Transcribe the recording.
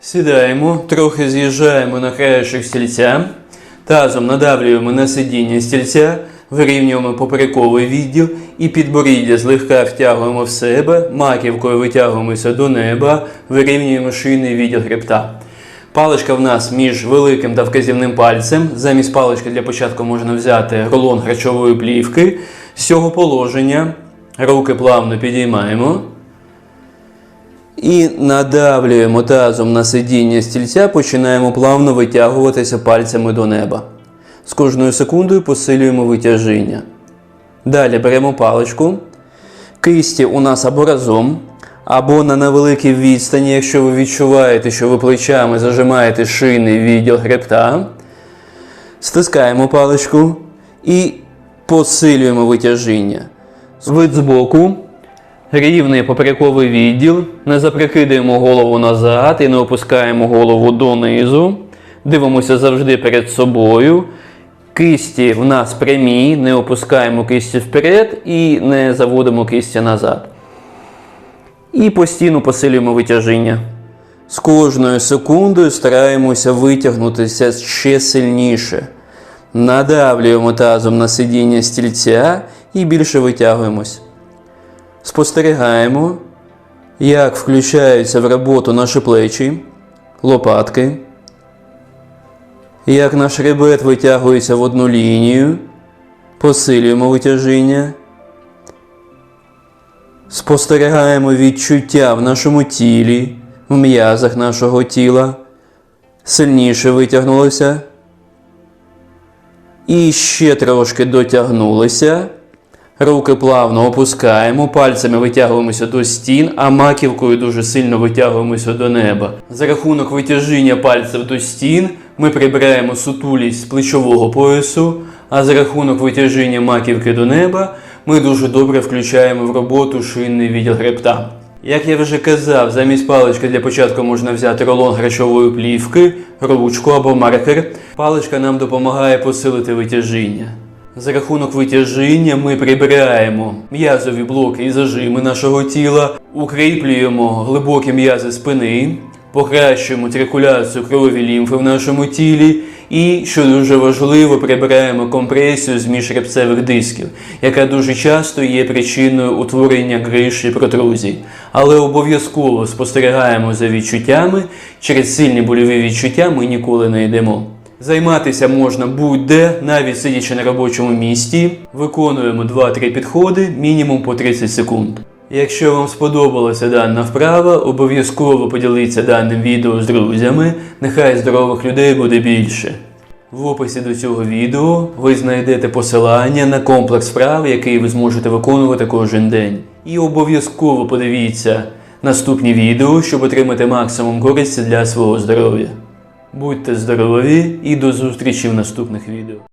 Сідаємо, трохи з'їжджаємо на краєшок стільця, тазом надавлюємо на сидіння стільця, вирівнюємо поперековий відділ і підборіддя злегка втягуємо в себе, маківкою витягуємося до неба, вирівнюємо шийний відділ хребта. Паличка в нас між великим та вказівним пальцем. Замість палички для початку можна взяти рулон харчової плівки. З цього положення руки плавно підіймаємо. І надавлюємо тазом на сидіння стільця, починаємо плавно витягуватися пальцями до неба. З кожною секундою посилюємо витяжіння. Далі беремо паличку. Кисті у нас або разом, або на невеликій відстані, якщо ви відчуваєте, що ви плечами зажимаєте шийний відділ хребта. Стискаємо паличку і посилюємо витяжіння. Вид збоку. Рівний поперековий відділ. Не заприкидаємо голову назад і не опускаємо голову донизу. Дивимося завжди перед собою. Кисті в нас прямі, не опускаємо кисті вперед і не заводимо кисті назад. І постійно посилюємо витяжіння. З кожною секундою стараємося витягнутися ще сильніше. Надавлюємо тазом на сидіння стільця і більше витягуємось. Спостерігаємо, як включаються в роботу наші плечі, лопатки, як наш хребет витягується в одну лінію, посилюємо витяжіння. Спостерігаємо відчуття в нашому тілі, в м'язах нашого тіла. Сильніше витягнулося. І ще трошки дотягнулися. Руки плавно опускаємо, пальцями витягуємося до стін, а маківкою дуже сильно витягуємося до неба. За рахунок витяжіння пальців до стін ми прибираємо сутулість плечового поясу, а за рахунок витяжіння маківки до неба ми дуже добре включаємо в роботу шийний відділ хребта. Як я вже казав, замість палички для початку можна взяти рулон грачової плівки, ручку або маркер. Паличка нам допомагає посилити витяжіння. За рахунок витяжіння ми прибираємо м'язові блоки і зажими нашого тіла, укріплюємо глибокі м'язи спини, покращуємо циркуляцію крові лімфи в нашому тілі і, що дуже важливо, прибираємо компресію з міжребцевих дисків, яка дуже часто є причиною утворення гриш і протрузій. Але обов'язково спостерігаємо за відчуттями, через сильні больові відчуття ми ніколи не йдемо. Займатися можна будь-де, навіть сидячи на робочому місці. Виконуємо 2-3 підходи, мінімум по 30 секунд. Якщо вам сподобалася дана вправа, обов'язково поділіться даним відео з друзями. Нехай здорових людей буде більше. В описі до цього відео ви знайдете посилання на комплекс вправ, який ви зможете виконувати кожен день. І обов'язково подивіться наступні відео, щоб отримати максимум користі для свого здоров'я. Будьте здорові і до зустрічі в наступних відео.